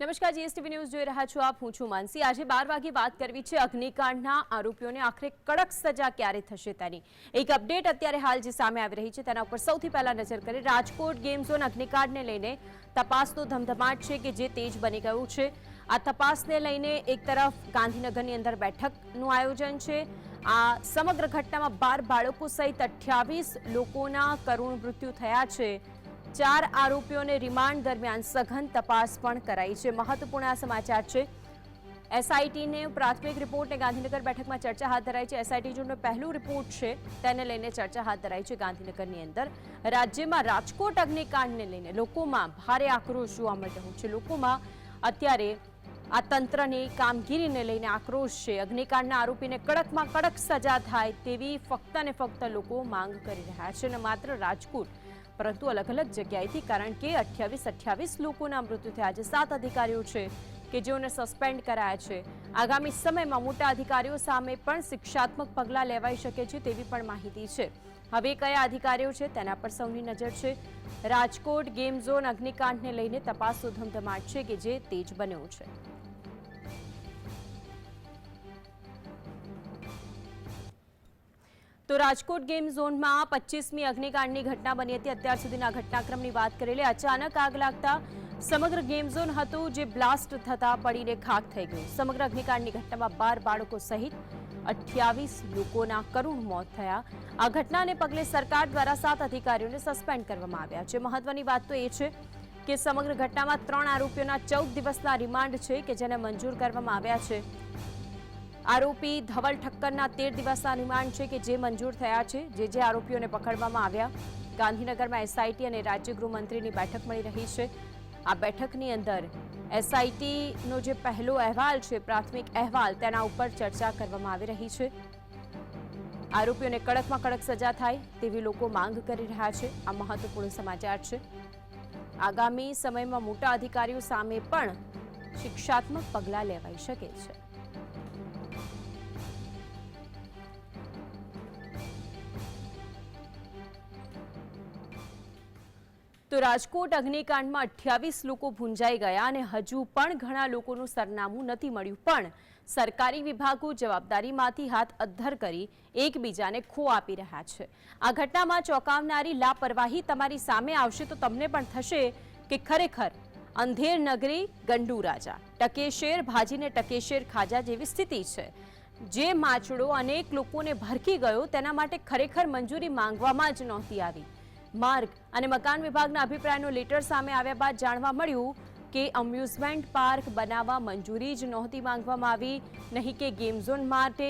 નમસ્કાર, GSTV news જોઈ રહ્યા છો આપ. હું છું માનસી. આજે બાર વાગે વાત કરવી છે અગ્નિકાંડના આરોપીઓને આખરે કડક સજા ક્યારે થશે તેની? એક અપડેટ અત્યારે હાલ જે સામે આવી રહી છે, તેના ઉપર સૌથી પહેલા નજર કરી રાજકોટ ગેમ ઝોન અગ્નિકાંડને લઈને તપાસનો ધમધમાટ છે કે જે તેજ બની ગયું છે. આ તપાસને લઈને એક તરફ ગાંધીનગરની અંદર બેઠકનું આયોજન છે. આ સમગ્ર ઘટનામાં બાર બાળકો સહિત અઠ્યાવીસ લોકોના કરુણ મૃત્યુ થયા છે. ચાર આરોપીઓને રિમાન્ડ દરમિયાન સઘન તપાસ પણ કરાઈ છે. મહત્વપૂર્ણ સમાચાર છે. એસઆઈટીને પ્રાથમિક રિપોર્ટને ગાંધીનગર બેઠકમાં ચર્ચા હાથ ધરાઈ છે. એસઆઈટી જોડનો પહેલું રિપોર્ટ છે. તેને લઈને ચર્ચા હાથ ધરાઈ છે ગાંધીનગરની અંદર. રાજ્યમાં રાજકોટ અગ્નિકાંડને લઈને લોકોમાં ભારે આક્રોશ જોવા મળી રહ્યો છે. લોકોમાં અત્યારે આ તંત્રની કામગીરીને લઈને આક્રોશ છે. અગ્નિકાંડના આરોપીને કડકમાં કડક સજા થાય તેવી ફક્ત ને ફક્ત લોકો માંગ કરી રહ્યા છે. અને માત્ર રાજકોટ પરંતુ અલગ અલગ જગ્યાએથી કારણ કે અઠ્યાવીસ અઠ્યાવીસ લોકોના મૃત્યુ થયા છે. સાત અધિકારીઓ છે કે જેઓને સસ્પેન્ડ કરાયા છે. આગામી સમયમાં મોટા અધિકારીઓ સામે પણ શિક્ષાત્મક પગલાં લેવાઈ શકે છે તેવી પણ માહિતી છે. હવે કયા અધિકારીઓ છે તેના પર સૌની નજર છે. રાજકોટ ગેમ ઝોન અગ્નિકાંડને લઈને તપાસનો ધમધમાટ છે કે જે તેજ બન્યો છે. તો રાજકોટ ગેમ ઝોનમાં પચીસમી અગ્નિકાંડની ઘટના બની હતી. અત્યાર સુધીના ઘટનાક્રમની વાત કરેલી અચાનક આગ લાગતા સમગ્ર ગેમ ઝોન હતું જે બ્લાસ્ટ થતા પડીને ખાક થઈ ગયું. સમગ્ર અગ્નિકાંડની ઘટનામાં બાર બાળકો સહિત અઠ્યાવીસ લોકોના કરુણ મોત થયા. આ ઘટનાને પગલે સરકાર દ્વારા સાત અધિકારીઓને સસ્પેન્ડ કરવામાં આવ્યા છે. મહત્વની વાત તો એ છે કે સમગ્ર ઘટનામાં ત્રણ આરોપીઓના ચૌદ દિવસના રિમાન્ડ છે કે જેને મંજૂર કરવામાં આવ્યા છે. આરોપી ધવલ ઠક્કરના તેર દિવસના રિમાન્ડ છે કે જે મંજૂર થયા છે, જે જે આરોપીઓને પકડવામાં આવ્યા. ગાંધીનગરમાં એસઆઈટી અને રાજ્ય ગૃહમંત્રીની બેઠક મળી રહી છે. આ બેઠકની અંદર એસઆઈટીનો જે પહેલો અહેવાલ છે, પ્રાથમિક અહેવાલ, તેના ઉપર ચર્ચા કરવામાં આવી રહી છે. આરોપીઓને કડકમાં કડક સજા થાય તેવી લોકો માંગ કરી રહ્યા છે. આ મહત્વપૂર્ણ સમાચાર છે. આગામી સમયમાં મોટા અધિકારીઓ સામે પણ શિક્ષાત્મક પગલાં લેવાઈ શકે છે. તો રાજકોટ અગ્નિકાંડમાં અઠ્યાવીસ લોકો ભૂંજાઈ ગયા અને હજુ પણ ઘણા લોકોનું સરનામું નથી મળ્યું. પણ સરકારી વિભાગો જવાબદારીમાંથી હાથ અદ્ધર કરી એકબીજાને ખો આપી રહ્યા છે. આ ઘટનામાં ચોંકાવનારી લાપરવાહી તમારી સામે આવશે તો તમને પણ થશે કે ખરેખર અંધેર નગરી ગંડુ રાજા, ટકેશેર ભાજીને ટકેશેર ખાજા જેવી સ્થિતિ છે. જે માછડો અનેક લોકોને ભરકી ગયો તેના માટે ખરેખર મંજૂરી માંગવામાં જ નહોતી આવી. માર્ગ અને મકાન વિભાગના અભિપ્રાયનો લેટર સામે આવ્યા બાદ જાણવા મળ્યું કે અમ્યુઝમેન્ટ પાર્ક બનાવવા મંજૂરી જ નહોતી માંગવામાં આવી. નહીં કે ગેમ ઝોન માટે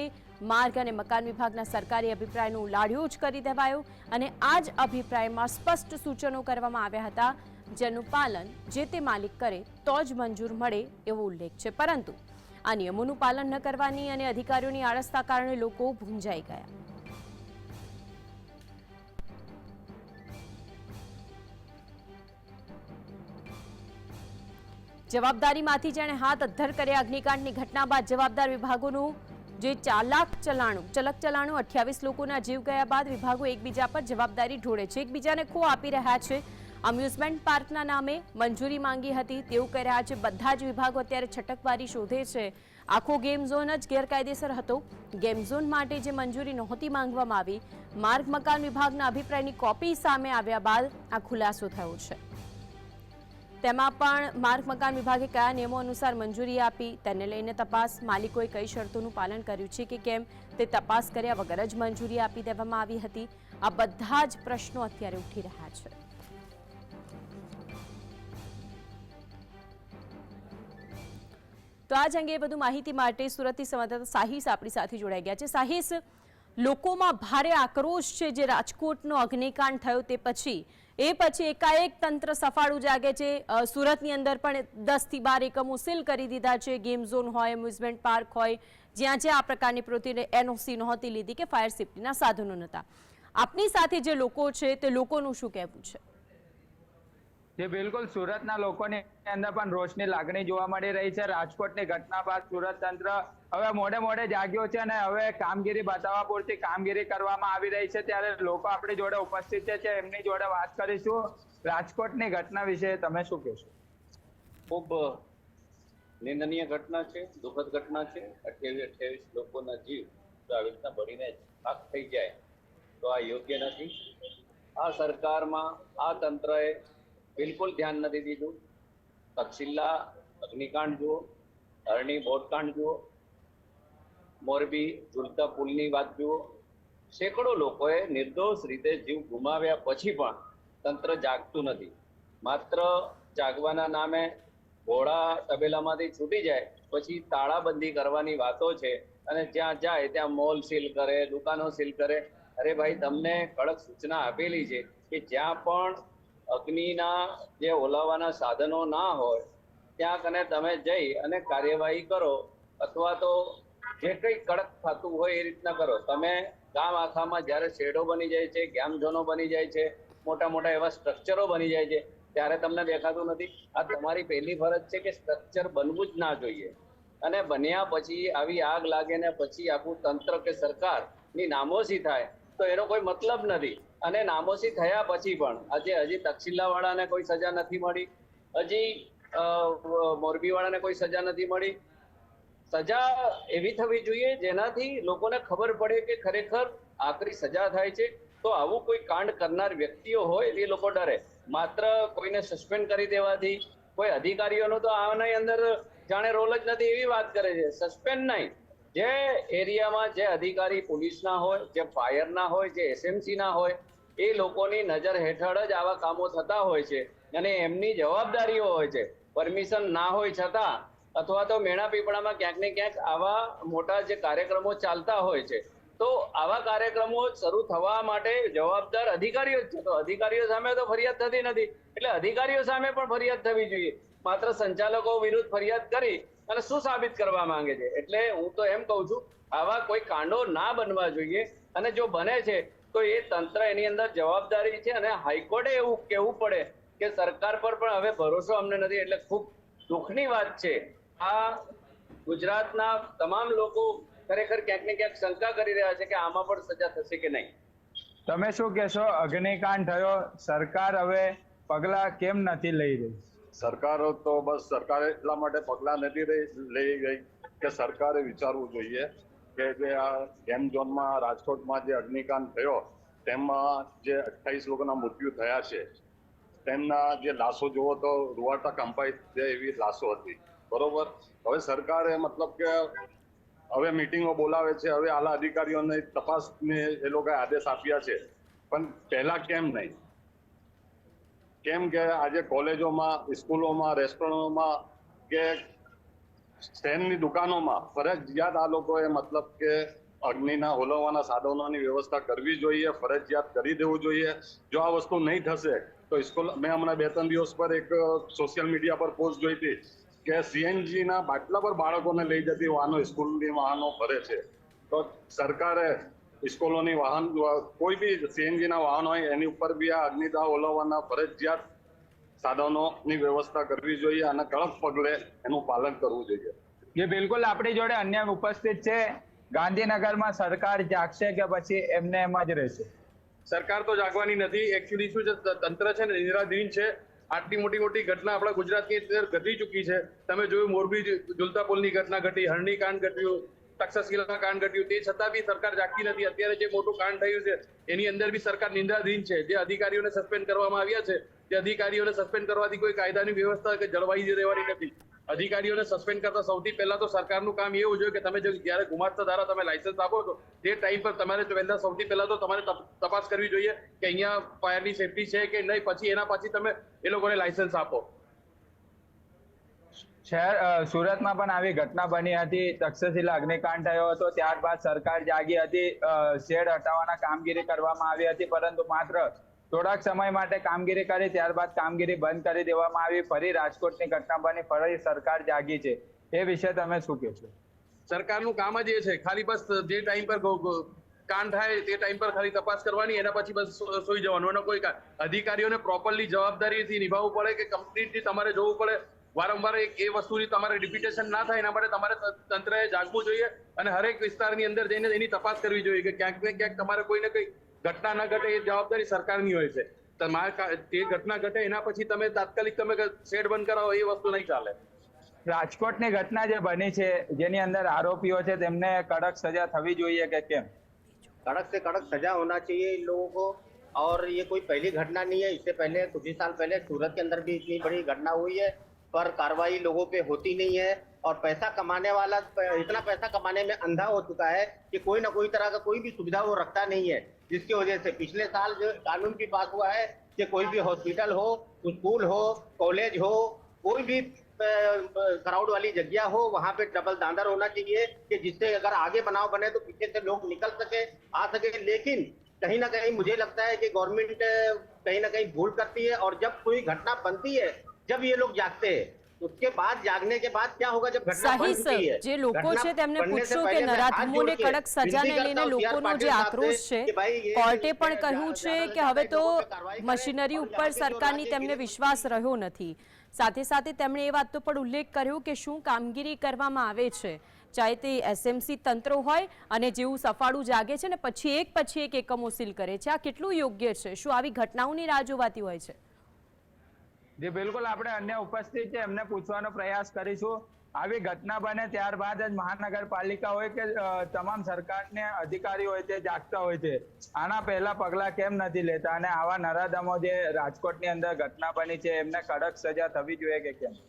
માર્ગ અને મકાન વિભાગના સરકારી અભિપ્રાયનું ઉલાડ્યું જ કરી દેવાયો અને આ જ અભિપ્રાયમાં સ્પષ્ટ સૂચનો કરવામાં આવ્યા હતા. જેનું પાલન જે તે માલિક કરે તો જ મંજૂર મળે એવો ઉલ્લેખ છે. પરંતુ આ નિયમોનું પાલન ન કરવાની અને અધિકારીઓની આળસતા કારણે લોકો ભૂંજાઈ ગયા. જવાબદારીમાંથી જેણે હાથ અદ્ધર કર્યા અગ્નિકાંડની ઘટના બાદ જવાબદાર વિભાગોનું જે ચાલાક ચલાણું, ચલક ચલાણું, અઠ્યાવીસ લોકોના જીવ ગયા બાદ વિભાગો એકબીજા પર જવાબદારી ઢોળે છે. એકબીજાને ખો આપી રહ્યા છે. અમ્યુઝમેન્ટ પાર્કના નામે મંજૂરી માંગી હતી. તેવું કહી રહ્યા છે. બધા જ વિભાગો અત્યારે છટકવારી શોધે છે. આખો ગેમ ઝોન જ ગેરકાયદેસર હતો. ગેમ ઝોન માટે જે મંજૂરી નહોતી માંગવામાં આવી, માર્ગ મકાન વિભાગના અભિપ્રાયની કોપી સામે આવ્યા બાદ આ ખુલાસો થયો છે. તેમાં પણ માર્ગ મકાન વિભાગે કયા નિયમો અનુસાર મંજૂરી આપી તેને લઈને તપાસ. માલિકોએ કઈ શરતોનું પાલન કર્યું છે કે કેમ તે તપાસ કર્યા વગર જ મંજૂરી આપી દેવામાં આવી હતી. આ બધા જ પ્રશ્નો અત્યારે ઉઠી રહ્યા છે. તો આ જ અંગે વધુ માહિતી માટે સુરતથી સંવાદદાતા સાહિસ આપણી સાથે જોડાઈ ગયા છે. સાહિસ લોકોમાં ભારે આક્રોશ છે જે રાજકોટનો અગ્નિકાંડ થયો તે પછી. એ પછી એકાએક તંત્ર સફાળું જાગે છે. સુરતની અંદર પણ દસથી બાર એકમો સીલ કરી દીધા છે. ગેમ ઝોન હોય, એમ્યુઝમેન્ટ પાર્ક હોય, જ્યાં જ્યાં આ પ્રકારની પ્રવૃત્તિને એનઓસી નહોતી લીધી કે ફાયર સેફટીના સાધનો નહોતા. આપની સાથે જે લોકો છે તે લોકોનું શું કહેવું છે? જે બિલકુલ સુરતના લોકોની અંદર પણ રોષની લાગણી જોવા મળી રહી છે. રાજકોટની ઘટના બાદ સુરત તંત્ર હવે મોડે મોડે જાગ્યો છે અને હવે કામગીરી બતાવવા પૂરતી કામગીરી કરવામાં આવી રહી છે. ત્યારે લોકો આપણી જોડે ઉપસ્થિત છે, એમની જોડે વાત કરીશું. રાજકોટની ઘટના વિશે તમે શું કહેશો? ખૂબ નિંદનીય ઘટના છે, દુઃખદ ઘટના છે. અઠ્યાવીસ અઠ્યાવીસ લોકોના જીવ જો આવી રીતના બળીને પાક થઈ જાય તો આ યોગ્ય નથી. આ સરકારમાં, આ તંત્રએ બિલકુલ ધ્યાન નથી દીધું. તક્ષિલ્લા અગ્નિકાંડ જુઓ અરણી બોટકાંડ જુઓ, મોરબી ઝુલતા પુલની વાત જુઓ. સેંકડો લોકોએ નિર્દોષ રીતે જીવ ગુમાવ્યા પછી પણ તંત્ર જાગતું નથી. માત્ર જાગવાના નામે ઘોડા તબેલામાંથી છૂટી જાય, પછી તાળાબંધી કરવાની વાતો છે અને જ્યાં જાય ત્યાં મોલ સીલ કરે, દુકાનો સીલ કરે. અરે ભાઈ, તમને કડક સૂચના આપેલી છે કે જ્યાં પણ અગ્નિના જે ઓલાવવાના સાધનો ના હોય, ત્યાં કને તમે જઈ અને કાર્યવાહી કરો, અથવા તો જે કંઈ કડક થતું હોય એ રીતના કરો. તમે ગામ આખામાં જ્યારે શેડો બની જાય છે, ગેમ ઝોનો બની જાય છે, મોટા મોટા એવા સ્ટ્રક્ચરો બની જાય છે, ત્યારે તમને દેખાતું નથી. આ તમારી પહેલી ફરજ છે કે સ્ટ્રક્ચર બનવું જ ના જોઈએ. અને બન્યા પછી આવી આગ લાગે ને પછી આખું તંત્ર કે સરકારની નામોશી થાય, તો એનો કોઈ મતલબ નથી. અને નામોશી થયા પછી પણ આજે હજી તક્ષિલા વાળાને કોઈ સજા નથી મળી, હજી મોરબી વાળાને કોઈ સજા નથી મળી. સજા એવી થવી જોઈએ જેનાથી લોકોને ખબર પડે કે ખરેખર આકરી સજા થાય છે. તો આવું કોઈ કાંડ કરનાર વ્યક્તિઓ હોય એ લોકો ડરે. માત્ર કોઈને સસ્પેન્ડ કરી દેવાથી કોઈ અધિકારીઓનો તો આની અંદર જાણે રોલ જ નથી એવી વાત કરે છે. સસ્પેન્ડ નહીં. જે એરિયામાં જે અધિકારી પોલીસના હોય, જે ફાયરના હોય, જે એસએમસીના હોય, એ લોકોની નજર હેઠળ જ આવા કામો થતા હોય છે અને એમની જવાબદારીઓ હોય છે. પરમિશન ના હોય છતાં અથવા તો મેણા પીપળામાં ક્યાંક ને ક્યાંક આવા મોટા જે કાર્યક્રમો ચાલતા હોય છે. તો આવા કાર્યક્રમો શરૂ થવા માટે જવાબદાર અધિકારીઓ જ છે. તો અધિકારીઓ સામે તો ફરિયાદ થતી નથી. એટલે અધિકારીઓ સામે પણ ફરિયાદ થવી જોઈએ. માત્ર સંચાલકો વિરુદ્ધ ફરિયાદ કરી અને શું સાબિત કરવા માંગે છે? એટલે હું તો એમ કહું છું, આવા કોઈ કાંડો ના બનવા જોઈએ અને જો બને છે, તો એ તંત્ર એની અંદર જવાબદારી છે અને હાઈકોર્ટે એવું કહેવું પડે કે સરકાર પર પણ હવે ભરોસો અમને નથી. એટલે ખૂબ દુઃખની વાત છે. આ ગુજરાતના તમામ લોકો ખરેખર ક્યાંક ને ક્યાંક શંકા કરી રહ્યા છે કે આમાં પણ સજા થશે કે નહીં. તમે શું કહેશો? અગ્નિકાંડ થયો. સરકાર હવે પગલા કેમ નથી લઈ રહી? સરકારો તો બસ સરકારે એટલા માટે પગલાં નથી લઈ ગઈ કે સરકારે વિચારવું જોઈએ કે જે આ ગેમ ઝોનમાં, રાજકોટમાં જે અગ્નિકાંડ થયો, તેમાં જે અઠ્ઠાવીસ લોકોના મૃત્યુ થયા છે, તેમના જે લાશો જુઓ તો રૂવાટા કંપાઈ જાય એવી લાશો હતી. બરોબર? હવે સરકારે મતલબ કે હવે મિટિંગો બોલાવે છે, હવે આલા અધિકારીઓને તપાસને એ લોકોએ આદેશ આપ્યા છે. પણ પહેલા કેમ નહીં? કેમ કે આજે કોલેજોમાં, સ્કૂલોમાં, રેસ્ટોરન્ટોમાં કે સ્ટેન્ડની દુકાનોમાં ફરજિયાત આ લોકોએ મતલબ કે અગ્નિના હોલવવાના સાધનોની વ્યવસ્થા કરવી જોઈએ, ફરજિયાત કરી દેવું જોઈએ. જો આ વસ્તુ નહીં થશે, તો સ્કૂલ, મેં હમણાં બે ત્રણ દિવસ પર એક સોશિયલ મીડિયા પર પોસ્ટ જોઈ હતી કે સીએનજીના બાટલા પર બાળકોને લઈ જતી વાહનો સ્કૂલની વાહનો ફરે છે. તો સરકારે સ્કૂલોની વાહન કોઈ બી સીએનજીના વાહન હોય એની ઉપર બી આ અગ્નિદાહ ઓલવવાના ફરજિયાત સાધનોની વ્યવસ્થા કરવી જોઈએ અને કડક પગલે એનું પાલન કરવું જોઈએ. જે બિલકુલ આપણી જોડે અન્ય ઉપસ્થિત છે ગાંધીનગરમાં સરકાર જાગશે કે પછી એમને એમ જ રહેશે? સરકાર તો જાગવાની નથી. એકચ્યુઅલી શું છે તંત્ર છે ને નિરાધીન છે. આટલી મોટી મોટી ઘટના આપણા ગુજરાતની અંદર ઘટી ચૂકી છે. તમે જોયું મોરબી ઝુલતા પુલની ઘટના ઘટી હરણી કાંડ ઘટ્યું તક્ષશિલા કાંડ ઘટ્યું. તે છતાં બી સરકાર જાગતી નથી. અત્યારે જે મોટું કાંડ થયું છે, એની અંદર બી સરકાર નિંદાધીન છે. જે અધિકારીઓને સસ્પેન્ડ કરવામાં આવ્યા છે, તે અધિકારીઓને સસ્પેન્ડ કરવાથી કોઈ કાયદાની વ્યવસ્થા કે જળવાઈ રહેવાની નથી. અધિકારીઓને સસ્પેન્ડ કરતા સૌથી પહેલા તો સરકારનું કામ એવું જોઈએ કે તમે જ્યારે ગુમાસ્તા ધારા તમે લાયસન્સ આપો છો, તે ટાઈમ પર તમારે પહેલા સૌથી પહેલા તો તમારે તપ- તપાસ કરવી જોઈએ કે અહીંયા ફાયરની સેફટી છે કે નહીં. પછી એના પછી તમે એ લોકોને લાયસન્સ આપો. શહેર સુરતમાં પણ આવી ઘટના બની હતી. તક્ષશિલા અગ્નિકાંડ થયો હતો. ત્યારબાદ સરકાર જાગી હતી. શેડ હટાવવાના કામગીરી કરવામાં આવી હતી, પરંતુ માત્ર થોડાક સમય માટે કામગીરી કરી, ત્યારબાદ કામગીરી બંધ કરી દેવામાં આવી. ફરી રાજકોટની ઘટના બની, ફરી સરકાર જાગી છે. એ વિશે તમે શું કહેશો? સરકારનું કામ જ એ છે. ખાલી બસ જે ટાઈમ પર કાંડ થાય તે ટાઈમ પર ખાલી તપાસ કરવાની, એના પછી બસ સોઈ જવાનું. એનો કોઈ અધિકારીઓને પ્રોપરલી જવાબદારીથી નિભાવવું પડે કે કમ્પ્લીટલી તમારે જોવું પડે? વારંવાર એક એ વસ્તુની તમારે રિપીટેશન ના થાય એના માટે તમારે ત- તંત્રએ જાગવું જોઈએ અને હરેક વિસ્તારની અંદર જઈને એની તપાસ કરવી જોઈએ કે ક્યાંક ને ક્યાંક તમારે કોઈ ને કોઈ ઘટના ના ઘટે એ જવાબદારી સરકારની હોય છે તમારે કા- તે ઘટના ઘટે એના પછી તમે તાત્કાલિક તમે શેડ બંધ કરાવો એ વસ્તુ નહીં ચાલે રાજકોટની ઘટના જે બની છે જેની અંદર આરોપીઓ છે તેમને કડક સજા થવી જોઈએ કે કેમ कड़क से कड़क सजा होना चाहिए इन लोगों को और ये कोई पहली घटना नहीं है इससे पहले कुछ ही साल पहले सूरत के अंदर भी इतनी बड़ी घटना हुई है पर कार्रवाई लोगों पे होती नहीं है और पैसा कमाने वाला, इतना पैसा कमाने में अंधा हो चुका है कि कोई ना कोई तरह का कोई भी सुविधा वो रखता नहीं है। जिसकी वजह से पिछले साल जो कानून भी पास हुआ है कि कोई भी हॉस्पिटल हो, स्कूल हो, कॉलेज हो, कोई भी क्राउड वाली जगह हो, वहाँ पे डबल दादर होना चाहिए कि जिससे अगर आगे बनाव बने तो पीछे से लोग निकल सके, आ सके। लेकिन कहीं ना कहीं मुझे लगता है कि गवर्नमेंट कहीं ना कहीं भूल करती है और जब कोई घटना बनती है जब ये लोग जागते हैं उसके बाद जागने के बाद क्या होगा जब घटना સાહી बन સર चुकी है જે લોકો घटना છે તેમને बनने से પૂછશો કે पहले मैं हाथ નરાધમોને जोड़ के કડક સજાને विनती લઈને करता हूं લોકોનો CR જે पाटिल આક્રોશ साहब છે से कि भाई ये કોર્ટે પણ ज्यादा- કહ્યું છે ज्यादा કે से હવે ज्यादा તો लोगों पे कार्रवाई करें મશીનરી और ઉપર यहाँ पे जो સરકારની राज्य તેમને की- વિશ્વાસ રહ્યો નથી સાથે સાથે તેમણે એ વાતનો પણ ઉલ્લેખ કર્યો કે શું કામગીરી કરવામાં આવે છે ચાહે તે એસએમસી તંત્ર હોય અને જેવું સફાળું જાગે છે ને પછી એક પછી એક એકમો સીલ કરે છે આ કેટલું યોગ્ય છે શું આવી ઘટનાઓની રાહ જોવાતી હોય છે જે બિલકુલ આપણે અન્ય ઉપસ્થિત છે, એમને પૂછવાનો પ્રયાસ કરીશું. આવી ઘટના બને ત્યારબાદ જ મહાનગરપાલિકા હોય કે તમામ સરકારને અધિકારી હોય તે જાગતા હોય છે, આના પહેલા પગલા કેમ નથી લેતા? અને આવા નરાધમો જે રાજકોટની અંદર ઘટના બની છે, એમને કડક સજા થવી જોઈએ કે કેમ?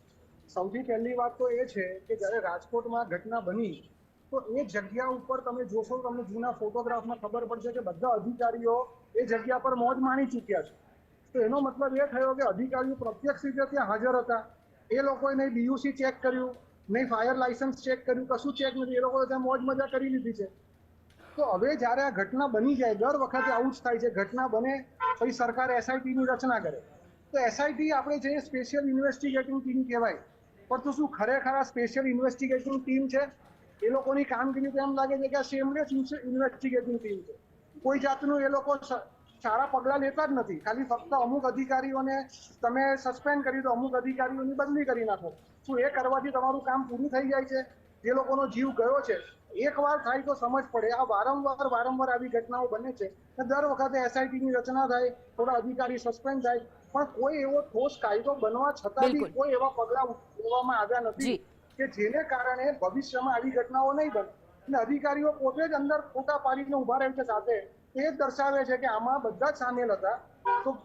સૌથી પહેલી વાત તો એ છે કે જ્યારે રાજકોટમાં ઘટના બની, તો એ જગ્યા ઉપર તમે જોશો, તમને જૂના ફોટોગ્રાફમાં ખબર પડશે કે બધા અધિકારીઓ એ જગ્યા પર મોજ માણી ચૂક્યા છે. તો એનો મતલબ એ થયો કે અધિકારીઓ પ્રત્યક્ષ રીતે ત્યાં હાજર હતા. એ લોકોએ નહીં બીયુસી ચેક કર્યું, નહીં ફાયર લાયસન્સ ચેક કર્યું, કશું ચેક નથી. એ લોકોએ ત્યાં મોજ મજા કરી લીધી છે. તો હવે જ્યારે આ ઘટના બની જાય, દર વખતે આવું જ થાય છે. ઘટના બને, પછી સરકાર એસઆઈટીની રચના કરે. તો એસઆઈટી આપણે જે સ્પેશિયલ ઇન્વેસ્ટિગેટિંગ ટીમ કહેવાય, પણ તો શું ખરેખર આ સ્પેશિયલ ઇન્વેસ્ટિગેટિંગ ટીમ છે? એ લોકોની કામગીરી તો એમ લાગે છે કે આ સેમલેસ ઇન્વેસ્ટિગેટિંગ ટીમ છે. કોઈ જાતનું એ લોકો સારા પગલાં લેતા જ નથી. ખાલી ફક્ત અમુક અધિકારીઓને તમે સસ્પેન્ડ કરી દો અમુક અધિકારીઓની બદલી કરી નાખો. શું એ કરવાથી તમારું કામ પૂરું થઈ જાય છે? જે લોકોનો જીવ ગયો છે. એકવાર થાય તો સમજ પડે. આ વારંવાર વારંવાર આવી ઘટનાઓ બને છે દર વખતે એસઆઈટીની રચના થાય થોડા અધિકારી સસ્પેન્ડ થાય. પણ કોઈ એવો ઠોસ કાયદો બનવા છતાં બી કોઈ એવા પગલાં લેવામાં આવ્યા નથી કે જેને કારણે ભવિષ્યમાં આવી ઘટનાઓ નહીં બને. અને અધિકારીઓ પોતે જ અંદર ખોટા પાડીને ઊભા રહે છે સાથે. એ દર્શાવે છે કે આમાં બધા જ સામેલ હતા. તો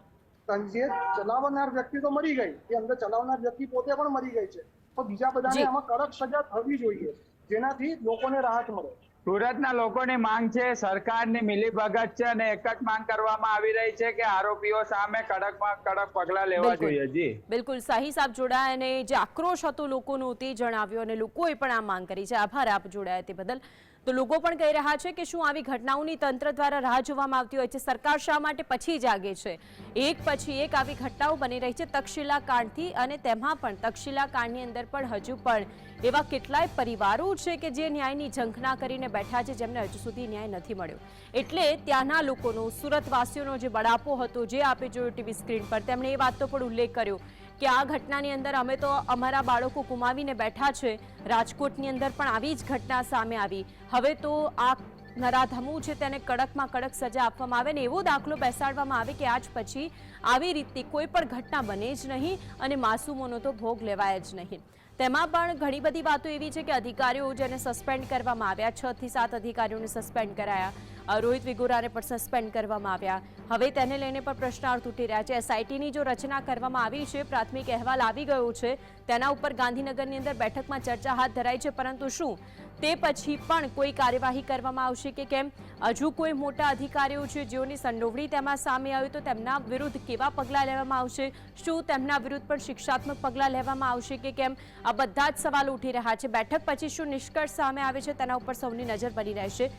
જે ચલાવનાર વ્યક્તિ તો મરી ગઈ. એ અંદર ચલાવનાર વ્યક્તિ પોતે પણ મરી ગઈ છે. તો બીજા બધાને આમાં કડક સજા થવી જોઈએ. જેનાથી લોકોને રાહત મળે. સુરતના લોકોની માંગ છે સરકારની મિલીભગત છે અને એક જ માંગ કરવામાં આવી રહી છે કે આરોપીઓ સામે કડકમાં કડક પગલાં લેવા જોઈએ. જી. બિલકુલ. સાહી સાહેબ જોડાયા અને જે આક્રોશ હતો લોકોનો તે જણાવ્યો અને લોકોએ પણ આ માંગ કરી છે. આભાર આપ જોડાયા તે બદલ. તો લોકો પણ કહી રહ્યા છે કે શું આવી ઘટનાઓની તંત્ર દ્વારા રાહ જોવામાં આવતી હોય છે. સરકાર શા માટે પછી જાગે છે? એક પછી એક આવી ઘટનાઓ બની રહી છે તક્ષશિલા કાંડથી અને તેમાં પણ તક્ષશિલા કાંડની અંદર પણ હજુ પણ એવા કેટલાય પરિવારો છે કે જે ન્યાયની ઝંખના કરીને બેઠા છે જેમને હજુ સુધી ન્યાય નથી મળ્યો. એટલે ત્યાંના લોકોનો, સુરતવાસીઓનો જે બળાપો હતો, જે આપે જોયું ટીવી સ્ક્રીન પર, તેમણે એ વાતનો પણ ઉલ્લેખ કર્યો કે આ ઘટનાની અંદર અમે તો અમારા બાળકો ગુમાવીને બેઠા છે. રાજકોટની અંદર પણ આવી જ ઘટના સામે આવી. હવે તો આ નરાધમું છે તેને કડકમાં કડક સજા આપવામાં આવે ને એવો દાખલો બેસાડવામાં આવે કે આજ પછી આવી રીતની કોઈ પણ ઘટના બને જ નહીં અને માસૂમોનો તો ભોગ લેવાય જ નહીં. તેમાં પણ ઘણી બધી વાતો એવી છે કે અધિકારીઓ જેને સસ્પેન્ડ કરવામાં આવ્યા, છ થી સાત અધિકારીઓને સસ્પેન્ડ કરાયા. રોહિત વિગોરાને પણ સસ્પેન્ડ કરવામાં આવ્યા. હવે તેને લઈને પણ પ્રશ્નાર્થ ઉઠી રહ્યા છે. એસઆઈટીની જો રચના કરવામાં આવી છે, પ્રાથમિક અહેવાલ આવી ગયો છે, તેના ઉપર ગાંધીનગરની અંદર બેઠકમાં ચર્ચા હાથ ધરાઈ છે. પરંતુ શું? તે પછી પણ કોઈ કાર્યવાહી કરવામાં આવશે કે કેમ? હજુ કોઈ મોટા અધિકારીઓ છે, જેઓની સંડોવણી તેમાં સામે આવી તો તેમના વિરુદ્ધ કેવા પગલાં લેવામાં આવશે? શું તેમના વિરુદ્ધ પણ શિક્ષાત્મક પગલાં લેવામાં આવશે કે કેમ? આ બધા જ સવાલ ઉઠી રહ્યા છે. બેઠક પછી શું નિષ્કર્ષ સામે આવે છે તેના ઉપર સૌની નજર બની રહેશે.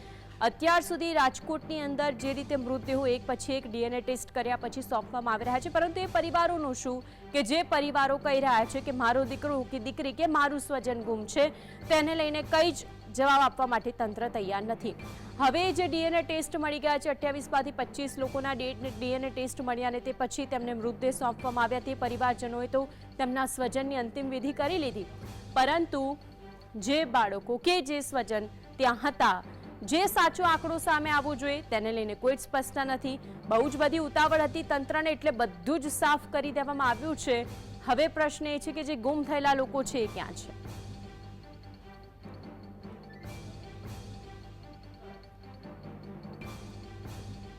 અત્યાર સુધી રાજકોટની અંદર જે રીતે મૃતદેહો એક પછી એક ડીએનએ ટેસ્ટ કર્યા પછી સોંપવામાં આવી રહ્યા છે, પરંતુ એ પરિવારોનું શું? કે જે પરિવારો કહી રહ્યા છે કે મારો દીકરો કે દીકરી કે મારું સ્વજન ગુમ છે, તેને લઈને કંઈ જ જવાબ આપવા માટે તંત્ર તૈયાર નથી. હવે જે ડીએનએ ટેસ્ટ મળી ગયા છે અઠ્યાવીસમાંથી પચીસ લોકોના ડીએનએ ટેસ્ટ મળ્યા અને તે પછી તેમને મૃતદેહ સોંપવામાં આવ્યા. તે પરિવારજનોએ તો તેમના સ્વજનની અંતિમ વિધિ કરી લીધી. પરંતુ જે બાળકો કે જે સ્વજન ત્યાં હતા જે સાચો આંકડો સામે આવવો જોઈએ તેને લઈને કોઈ જ સ્પષ્ટતા નથી. બહુ જ બધી ઉતાવળ હતી તંત્રને એટલે બધું જ સાફ કરી દેવામાં આવ્યું છે. હવે પ્રશ્ન એ છે કે જે ગુમ થયેલા લોકો છે એ ક્યાં છે?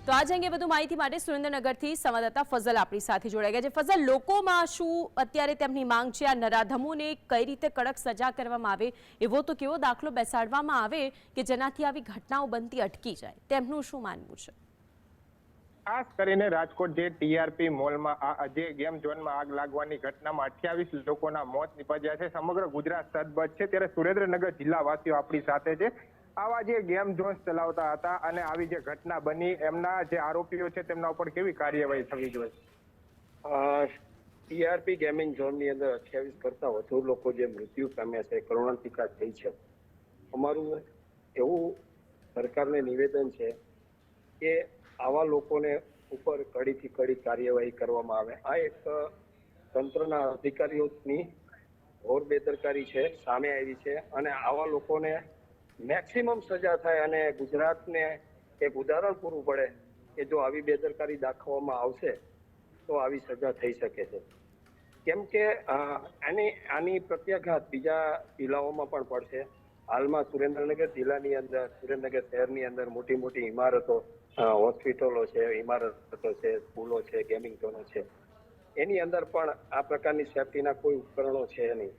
તો આજ અંગે વધુ માહિતી માટે સુરેન્દ્રનગરથી સંવાદદાતા ફઝલ આપણી સાથે જોડાઈ ગયા છે. ફઝલ, લોકોમાં શું અત્યારે તેમની માંગ છે? આ નરાધમોને કઈ રીતે કડક સજા કરવામાં આવે? એવો તો કેવો દાખલો બેસાડવામાં આવે કે જેનાથી આવી ઘટનાઓ બનતી અટકી જાય? તેમનું શું માનવું છે? ખાસ કરીને રાજકોટ જે ટીઆરપી મોલમાં આ જે ગેમ ઝોનમાં આગ લાગવાની ઘટનામાં અઠ્યાવીસ લોકોના મોત નિપજ્યા છે. સમગ્ર ગુજરાત સદબદ છે. ત્યારે સુરેન્દ્રનગર જિલ્લાવાસીઓ આપણી સાથે છે. આવા જે ગેમ ઝોન્સ ચલાવતા હતા અને આવી જે ઘટના બની, એમના જે આરોપીઓ છે, તેમના ઉપર કેવી કાર્યવાહી થવી જોઈએ? ટીઆરપી ગેમિંગ ઝોનની અંદર અઠ્યાવીસ કરતા વધુ લોકો જે મૃત્યુ પામ્યા છે કરુણાંતિકા થઈ છે. અમારું એવું સરકારને નિવેદન છે કે આવા લોકોને ઉપર કડીથી કડી કાર્યવાહી કરવામાં આવે. આ એક તંત્રના અધિકારીઓની ઘોર બેદરકારી છે, સામે આવી છે અને આવા લોકોને મેક્સિમમ સજા થાય અને ગુજરાતને એક ઉદાહરણ પૂરું પડે કે જો આવી બેદરકારી દાખવવામાં આવશે, તો આવી સજા થઈ શકે છે. કેમ કે આની આની પ્રત્યાઘાત બીજા જિલ્લાઓમાં પણ પડશે. હાલમાં સુરેન્દ્રનગર જિલ્લાની અંદર, સુરેન્દ્રનગર શહેરની અંદર મોટી મોટી ઇમારતો હોસ્પિટલો છે, ઇમારતો છે, સ્કૂલો છે, ગેમિંગ ઝોનો છે. એની અંદર પણ આ પ્રકારની સેફટીના કોઈ ઉપકરણો છે નહીં.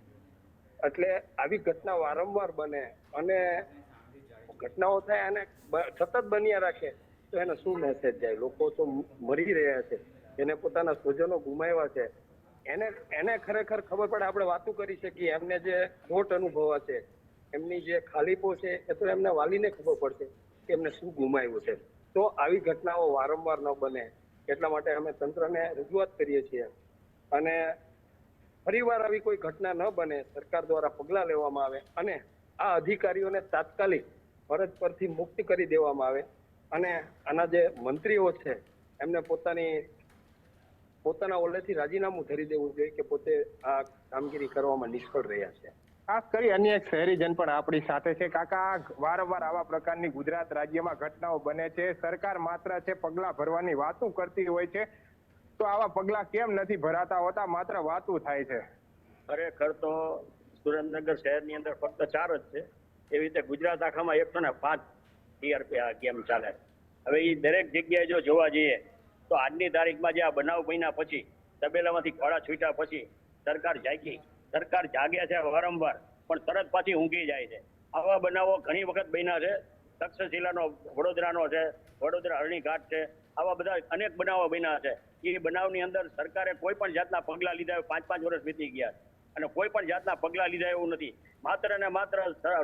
એટલે આવી ઘટના વારંવાર બને અને ઘટનાઓ થાય અને સતત બન્યા રાખે, તો એને શું મેસેજ જાય? લોકો તો મરી રહ્યા છે. એને પોતાના સ્વજનો ગુમાવ્યા છે. એને એને ખરેખર ખબર પડે આપણે વાતો કરી શકીએ. એમને જે ખોટ અનુભવા છે, એમની જે ખાલીપો છે, એ તો એમને વાલીને ખબર પડશે કે એમને શું ગુમાવ્યું છે. તો આવી ઘટનાઓ વારંવાર ન બને. એટલા માટે અમે તંત્રને રજૂઆત કરીએ છીએ. અને ફરીવાર આવી કોઈ ઘટના ન બને, સરકાર દ્વારા પગલાં લેવામાં આવે અને આ અધિકારીઓને તાત્કાલિક ફરજ પરથી મુક્ત કરી દેવામાં આવે અને આના જે મંત્રીઓ છે, એમને પોતાની, પોતાના ઓલેથી રાજીનામું ધરી દેવું જોઈએ કે પોતે આ કામગીરી કરવામાં નિષ્ફળ રહ્યા છે. ખાસ કરી અન્ય એક શહેરીજન પણ આપણી સાથે છે. કાકા વારંવાર આવા પ્રકારની ગુજરાત રાજ્યમાં ઘટનાઓ બને છે. સરકાર માત્ર છે પગલા ભરવાની વાતો કરતી હોય છે. તો આવા પગલા કેમ નથી ભરાતા? હોતા માત્ર વાતું થાય છે. ખરેખર તો સુરેન્દ્રનગર શહેરની અંદર ફક્ત ચાર જ છે. એવી રીતે ગુજરાત આખામાં એકસો ને પાંચ ટીઆરપી આ ગેમ ચાલે હવે એ દરેક જગ્યાએ જો જોવા જઈએ, તો આજની તારીખમાં જે આ બનાવ બન્યા પછી, તબેલામાંથી ખોળા છૂટ્યા પછી, સરકાર જાગી. સરકાર જાગ્યા છે વારંવાર, પણ તરત પાછી ઊંઘી જાય છે. આવા બનાવો ઘણી વખત બન્યા છે. તક્ષશિલાનો વડોદરાનો છે, વડોદરા હરણી ઘાટ છે. આવા બધા અનેક બનાવો બન્યા છે. એ બનાવની અંદર સરકારે કોઈ પણ જાતના પગલાં લીધા પાંચ પાંચ વર્ષ વીતી ગયા અને કોઈ પણ જાતના પગલાં લીધા એવું નથી. માત્ર ને માત્ર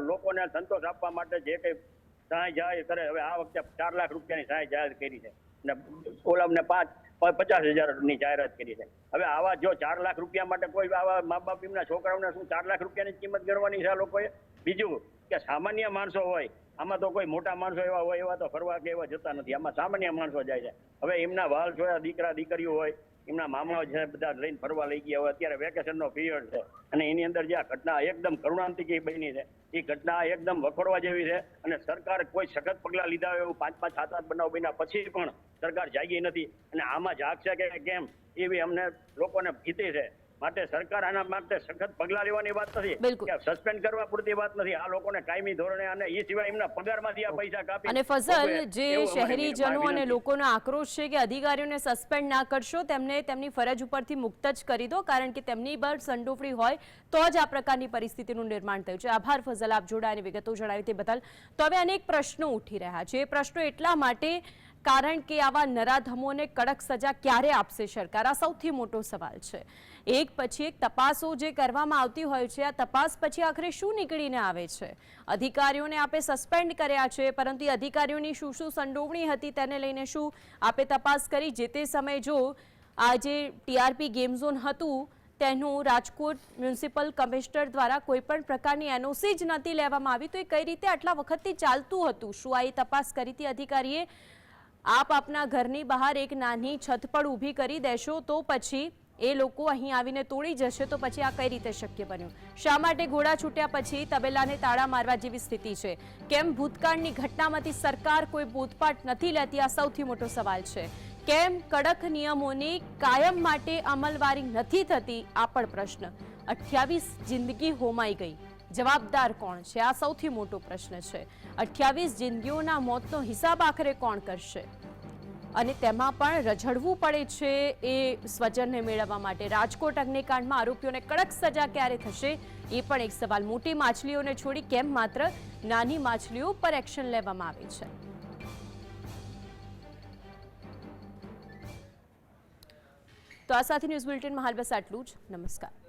લોકોને સંતોષ આપવા માટે જે કંઈ સહાય જાહેર કરે, હવે આ વખતે ચાર લાખ રૂપિયાની સહાય જાહેર કરી છે. અને ઓલમને પાંચ પચાસ હજારની જાહેરાત કરી છે. હવે આવા જો ચાર લાખ રૂપિયા માટે કોઈ આવા મા બાપ એમના છોકરાઓને શું ચાર લાખ રૂપિયાની કિંમત ગણવાની છે આ લોકોએ? બીજું કે સામાન્ય માણસો હોય આમાં તો કોઈ મોટા માણસો એવા હોય, એવા તો ફરવા કે એવા જતા નથી. આમાં સામાન્ય માણસો જાય છે. હવે એમના વાલ જોયા દીકરા દીકરીઓ હોય, એમના મામાઓ છે બધા લઈને ફરવા લઈ ગયા હોય, અત્યારે વેકેશનનો પિરિયડ છે. અને એની અંદર જે આ ઘટના એકદમ કરુણાંતિકી બની છે. એ ઘટના એકદમ વખોડવા જેવી છે. અને સરકાર કોઈ સખત પગલાં લીધા હોય એવું પાંચ પાંચ સાત સાત બનાવ બન્યા પછી પણ સરકાર જાગી નથી. અને આમાં જાગશે કે કેમ? એવી અમને લોકોને ભીતી છે. માટે સરકાર આના માટે સખત પગલા લેવાની વાત નથી. સસ્પેન્ડ કરવા પૂરતી વાત નથી. આ લોકોને કાયમી ધોરણે અને એ સિવાય એમના પગારમાંથી આ પૈસા કાપી અને ફઝલ જે શહેરીજનો અને. લોકોનો આક્રોશ છે કે અધિકારીઓને સસ્પેન્ડ ના કરશો તેમને તેમની ફરજ ઉપરથી મુક્ત જ કરી દો કારણ કે તેમની પર સંડોફળી હોય તો જ આ પ્રકારની પરિસ્થિતિનું નિર્માણ થયું છે. આભાર ફઝલ આપ જોડાઈને વિગતો જણાવી તે બદલ. તો હવે અનેક પ્રશ્નો ઉઠી રહ્યા છે. એ પ્રશ્નો એટલા માટે કારણ કે આવા નરાધમોને કડક સજા ક્યારે આપશે સરકાર? આ સૌથી મોટો સવાલ છે. એક પછી એક તપાસો જે કરવામાં આવતી હોય છે, આ તપાસ પછી આખરે શું નીકળીને આવે છે? અધિકારીઓને આપે સસ્પેન્ડ કર્યા છે, પરંતુ અધિકારીઓની શું શું સંડોવણી હતી તેને લઈને શું આપે તપાસ કરી? જે તે સમયે જો આ જે ટીઆરપી ગેમ ઝોન હતું, તેનું રાજકોટ મ્યુનિસિપલ કમિશનર દ્વારા કોઈ પણ પ્રકારની એનઓસી જ નથી લેવામાં આવી, તો એ કઈ રીતે આટલા વખતથી ચાલતું હતું? શું આ એ તપાસ કરી હતી અધિકારીએ? આપ આપના ઘરની બહાર એક નાની છત પર ઊભી કરી દેશો તો પછી એ લોકો અહીં આવીને તોડી જશે તો પછી આ કઈ રીતે શક્ય બન્યું? શા માટે ઘોડા છૂટ્યા પછી તબેલાને તાળા મારવા જેવી સ્થિતિ છે? કેમ ભૂતકાળની ઘટનામાંથી સરકાર કોઈ બોધપાઠ નથી લેતી? આ સૌથી મોટો સવાલ છે. કેમ કડક નિયમોની કાયમ માટે અમલવારી નથી થતી? આ પણ પ્રશ્ન. અઠ્યાવીસ જિંદગી હોમાઈ ગઈ. જવાબદાર કોણ છે? આ સૌથી મોટો પ્રશ્ન છે. અઠ્યાવીસ જિંદગીઓના મોતનો હિસાબ આખરે કોણ કરશે? અને તેમાં પણ રઝળવું પડે છે એ સ્વજનને મેળવવા માટે. રાજકોટ અગ્નિકાંડમાં આરોપીઓને કડક સજા ક્યારે થશે? એ પણ એક સવાલ. મોટી માછલીઓને છોડી કેમ માત્ર નાની માછલીઓ પર એક્શન લેવામાં આવે છે? તો આ સાથે ન્યૂઝ બુલેટિનમાં હાલ બસ આટલું જ. નમસ્કાર.